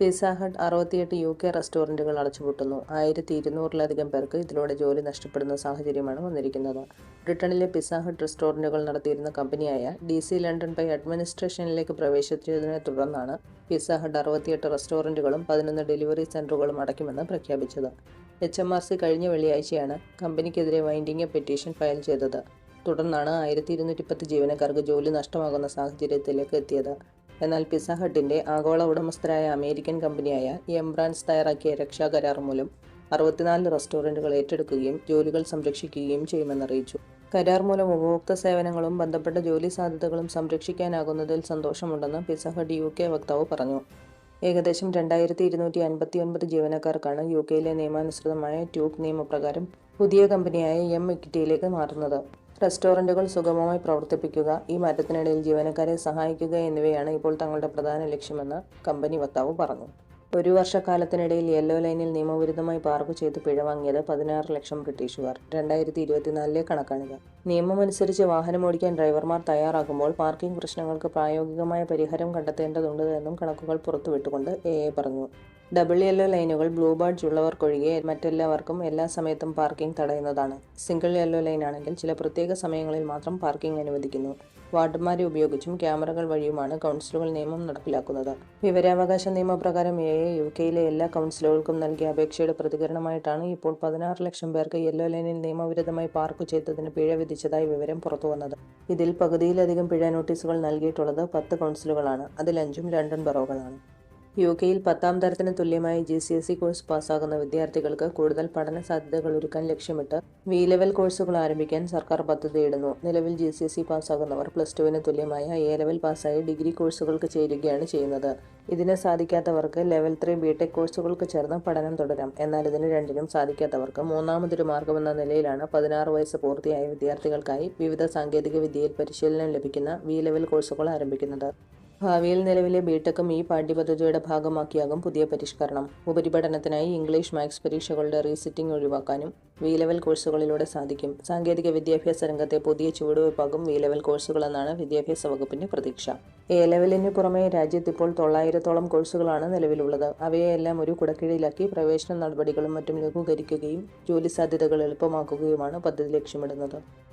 Pizza hut അറുപത്തിയെട്ട് U K റെസ്റ്റോറന്റുകൾ അടച്ചുപൂട്ടുന്നു. ആയിരത്തി ഇരുന്നൂറിലധികം പേർക്ക് ഇതിലൂടെ ജോലി നഷ്ടപ്പെടുന്ന സാഹചര്യമാണ് വന്നിരിക്കുന്നത്. ബ്രിട്ടനിലെ പിസ്സ ഹട്ട് റെസ്റ്റോറന്റുകൾ നടത്തിയിരുന്ന കമ്പനിയായ ഡി സി ലണ്ടൻ ബൈ അഡ്മിനിസ്ട്രേഷനിലേക്ക് പ്രവേശിച്ചതിനെ തുടർന്നാണ് പിസ്സ ഹട്ട് അറുപത്തിയെട്ട് റെസ്റ്റോറന്റുകളും പതിനൊന്ന് ഡെലിവറി സെന്ററുകളും അടയ്ക്കുമെന്ന് പ്രഖ്യാപിച്ചത്. എച്ച് എം ആർ സി കഴിഞ്ഞ വെള്ളിയാഴ്ചയാണ് കമ്പനിക്കെതിരെ വൈൻഡിംഗ് പെറ്റീഷൻ ഫയൽ ചെയ്തത്. തുടർന്നാണ് ആയിരത്തി ഇരുന്നൂറ്റി പത്ത് ജീവനക്കാർക്ക് ജോലി നഷ്ടമാകുന്ന സാഹചര്യത്തിലേക്ക് എത്തിയത്. എന്നാൽ ഹട്ടിന്റെ ആഗോള ഉടമസ്ഥരായ അമേരിക്കൻ കമ്പനിയായ എംബ്രാൻസ് തയ്യാറാക്കിയ രക്ഷാ കരാർ മൂലം അറുപത്തിനാല് റെസ്റ്റോറന്റുകൾ ഏറ്റെടുക്കുകയും ജോലികൾ സംരക്ഷിക്കുകയും ചെയ്യുമെന്നറിയിച്ചു കരാർ മൂലം ഉപഭോക്തൃ സേവനങ്ങളും ബന്ധപ്പെട്ട ജോലി സാധ്യതകളും സംരക്ഷിക്കാനാകുന്നതിൽ സന്തോഷമുണ്ടെന്ന് പിസഹഡ് യു കെ വക്താവ് പറഞ്ഞു. ഏകദേശം രണ്ടായിരത്തി ഇരുന്നൂറ്റി അൻപത്തി ഒൻപത് ജീവനക്കാർക്കാണ് യു കെയിലെ നിയമാനുസൃതമായ ട്യൂബ് നിയമപ്രകാരം പുതിയ കമ്പനിയായ എം ഇക്വിറ്റിയിലേക്ക് മാറുന്നത്. റെസ്റ്റോറന്റുകൾ സുഗമമായി പ്രവർത്തിപ്പിക്കുക ഈ മാറ്റത്തിനിടയിൽ ജീവനക്കാരെ സഹായിക്കുക എന്നിവയാണ് ഇപ്പോൾ തങ്ങളുടെ പ്രധാന ലക്ഷ്യമെന്ന് കമ്പനി വക്താവ് പറഞ്ഞു. ഒരു വർഷക്കാലത്തിനിടയിൽ യെല്ലോ ലൈനിൽ നിയമവിരുദ്ധമായി പാർക്ക് ചെയ്ത് പിഴവാങ്ങിയത് പതിനാറ് ലക്ഷം ബ്രിട്ടീഷുകാർ. രണ്ടായിരത്തി ഇരുപത്തിനാലിലെ കണക്കാണിത്. നിയമമനുസരിച്ച് വാഹനം ഓടിക്കാൻ ഡ്രൈവർമാർ തയ്യാറാകുമ്പോൾ പാർക്കിംഗ് പ്രശ്നങ്ങൾക്ക് പ്രായോഗികമായ പരിഹാരം കണ്ടെത്തേണ്ടതുണ്ട് എന്നും കണക്കുകൾ പുറത്തുവിട്ടുകൊണ്ട് എ എ പറഞ്ഞു. ഡബിൾ യെല്ലോ ലൈനുകൾ ബ്ലൂ ബാഡ്ജ് ഉള്ളവർക്കൊഴികെ മറ്റെല്ലാവർക്കും എല്ലാ സമയത്തും പാർക്കിംഗ് തടയുന്നതാണ്. സിംഗിൾ യെല്ലോ ലൈൻ ആണെങ്കിൽ ചില പ്രത്യേക സമയങ്ങളിൽ മാത്രം പാർക്കിംഗ് അനുവദിക്കുന്നു. വാർഡന്മാരെ ഉപയോഗിച്ചും ക്യാമറകൾ വഴിയുമാണ് കൗൺസിലുകൾ നിയമം നടപ്പിലാക്കുന്നത്. വിവരാവകാശ നിയമപ്രകാരം എ എ യു കെയിലെ എല്ലാ കൗൺസിലുകൾക്കും നൽകിയ അപേക്ഷയുടെ പ്രതികരണമായിട്ടാണ് ഇപ്പോൾ പതിനാറ് ലക്ഷം പേർക്ക് യെല്ലോ ലൈനിൽ നിയമവിരുദ്ധമായി പാർക്ക് ചെയ്തതിന് പിഴ വിധിച്ചതായി വിവരം പുറത്തുവന്നത്. ഇതിൽ പകുതിയിലധികം പിഴ നോട്ടീസുകൾ നൽകിയിട്ടുള്ളത് പത്ത് കൗൺസിലുകളാണ്. അതിൽ അഞ്ചും ലണ്ടൻ ബറോകളാണ്. യു കെയിൽ പത്താം തരത്തിന് തുല്യമായ G C S C course പാസ്സാകുന്ന വിദ്യാർത്ഥികൾക്ക് കൂടുതൽ പഠന സാധ്യതകൾ ഒരുക്കാൻ ലക്ഷ്യമിട്ട് വി ലെവൽ കോഴ്സുകൾ ആരംഭിക്കാൻ സർക്കാർ പദ്ധതിയിടുന്നു. നിലവിൽ ജി സി എസ് സി പാസ്സാകുന്നവർ പ്ലസ് ടുവിന് തുല്യമായ എ ലെവൽ പാസ്സായി ഡിഗ്രി കോഴ്സുകൾക്ക് ചേരുകയാണ് ചെയ്യുന്നത്. ഇതിന് സാധിക്കാത്തവർക്ക് ലെവൽ ത്രീ ബി ടെക് കോഴ്സുകൾക്ക് ചേർന്ന് പഠനം തുടരാം. എന്നാൽ ഇതിന് രണ്ടിനും സാധിക്കാത്തവർക്ക് മൂന്നാമതൊരു മാർഗമെന്ന നിലയിലാണ് പതിനാറ് വയസ്സ് പൂർത്തിയായ വിദ്യാർത്ഥികൾക്കായി വിവിധ സാങ്കേതിക വിദ്യയിൽ പരിശീലനം ലഭിക്കുന്ന വി ലെവൽ കോഴ്സുകൾ ആരംഭിക്കുന്നത്. ഭാവിയിൽ നിലവിലെ ബിടെക്കും ഈ പാഠ്യപദ്ധതിയുടെ ഭാഗമാക്കിയാകും പുതിയ പരിഷ്കരണം. ഉപരിപഠനത്തിനായി ഇംഗ്ലീഷ് മാത്സ് പരീക്ഷകളുടെ റീസിറ്റിംഗ് ഒഴിവാക്കാനും വി ലെവൽ കോഴ്സുകളിലൂടെ സാധിക്കും. സാങ്കേതിക വിദ്യാഭ്യാസ രംഗത്തെ പുതിയ ചുവടുവയ്പാകും വി ലെവൽ കോഴ്സുകളെന്നാണ് വിദ്യാഭ്യാസ വകുപ്പിന്റെ പ്രതീക്ഷ. എ ലെവലിന് പുറമെ രാജ്യത്ത് ഇപ്പോൾ തൊള്ളായിരത്തോളം കോഴ്സുകളാണ് നിലവിലുള്ളത്. അവയെല്ലാം ഒരു കുടക്കീഴിലാക്കി പ്രവേശന നടപടികളും മറ്റും ലഘൂകരിക്കുകയും ജോലി സാധ്യതകൾ എളുപ്പമാക്കുകയുമാണ് പദ്ധതി ലക്ഷ്യമിടുന്നത്.